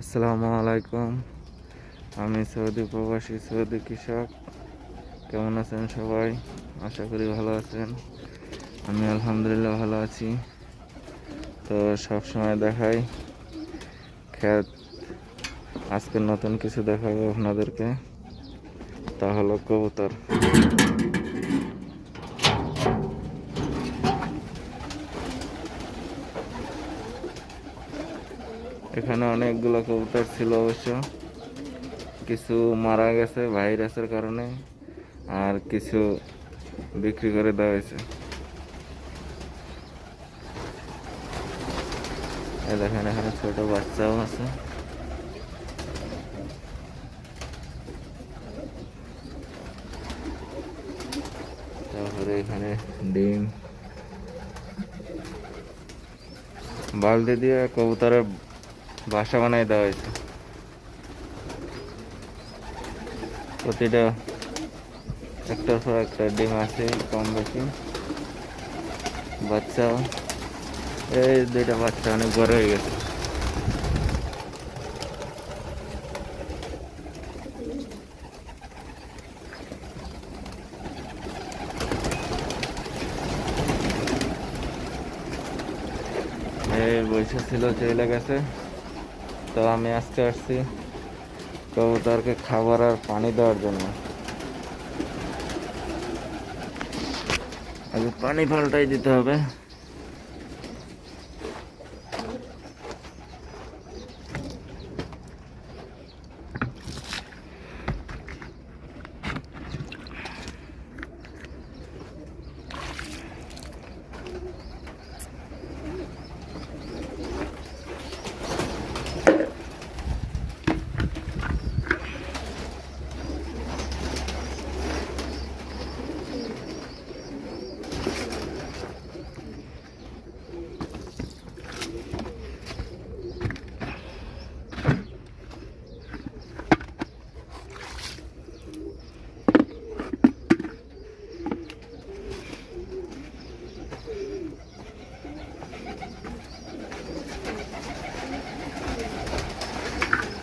আসসালামু আলাইকুম। আমি সৌদি প্রবাসী, সৌদি কৃষক। কেমন আছেন সবাই? আশা করি ভালো আছেন। আমি আলহামদুলিল্লাহ ভালো আছি। তো সব সময় দেখাই খ্যাত আজকে নতুন কিছু দেখাবো আপনাদেরকে। তা হলো কবুতর। এখানে অনেকগুলো কবুতর ছিল অবশ্য। কিছু মারা গেছে ভাইরাসের কারণে, আর কিছু বিক্রি করে দেওয়া হয়েছে। দেখেন, এখানে ছোট বাচ্চাও আছে। তারপরে এখানে ডিম। বালতি দিয়ে কবুতরের বাসা বানাই দেওয়া হয়েছে। প্রতিটা একটার পর একটা ডিম আছে, কম বেশি। বাচ্চা, এই দুইটা বাচ্চা অনেক বড় হয়ে গেছে। ছিল, চলে গেছে। তো আমি আজকে আসছি কবুতরকে খাবার আর পানি দেওয়ার জন্য। আগে পানি পাল্টাই দিতে হবে।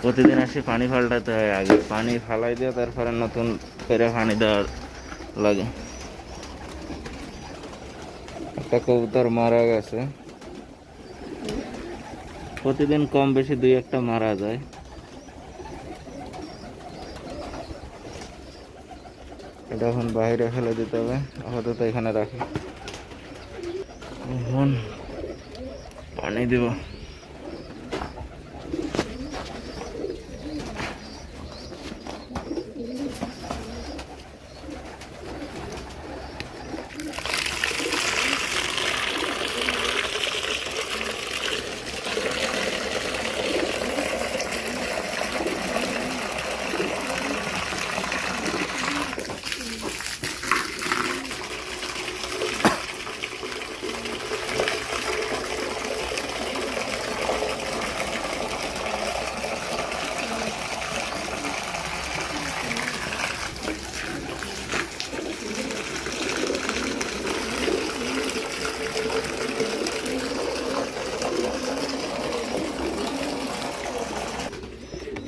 প্রতিদিন আসে পানি পাল্টাতে হয় আগে। পানি ফালাই দিয়ে তারপরে নতুন করে পানি দেওয়ার লাগে। একটা কবুতর মারা গেছে। প্রতিদিন কম বেশি দুই একটা মারা যায়। এটা এখন বাইরে ফেলে দিতে হবে। আপাতত এখানে রাখি। এখন পানি দিব।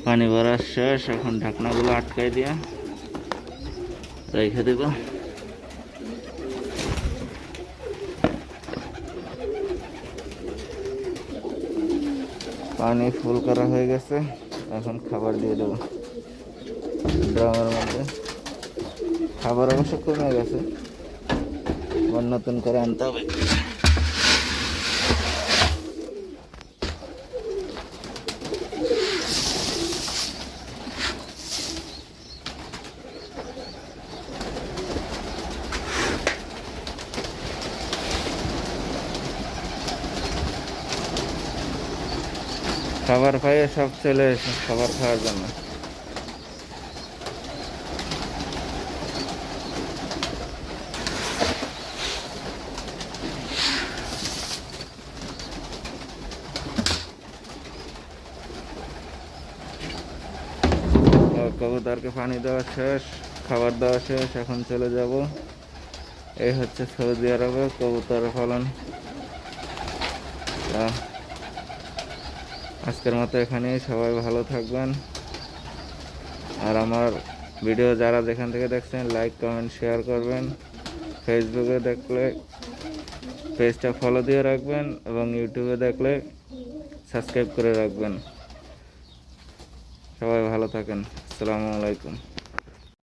পানি ভরা শেষ, এখন ঢাকনাগুলো আটকাই দিয়া রেখে দেব। পানি ফুল করা হয়ে গেছে, এখন খাবার দিয়ে দেবো। ড্রামের মধ্যে। খাবার অবশ্য কমে গেছে, আবার নতুন করে আনতে হবে। খাবার খাইয়ে সব চলে এসে খাবার খাওয়ার জন্য। কবুতরকে পানি দেওয়া শেষ, খাবার দেওয়া শেষ, এখন চলে যাব। এই হচ্ছে সৌদি আরবে কবুতর ফলন আজকের মতো এখানেই, সবাই ভালো থাকবেন। আর আমার ভিডিও যারা যেখান থেকে দেখছেন লাইক কমেন্ট শেয়ার করবেন। ফেসবুকে দেখলে পেজটা ফলো দিয়ে রাখবেন এবং ইউটিউবে দেখলে সাবস্ক্রাইব করে রাখবেন। সবাই ভালো থাকেন। আসসালামু আলাইকুম।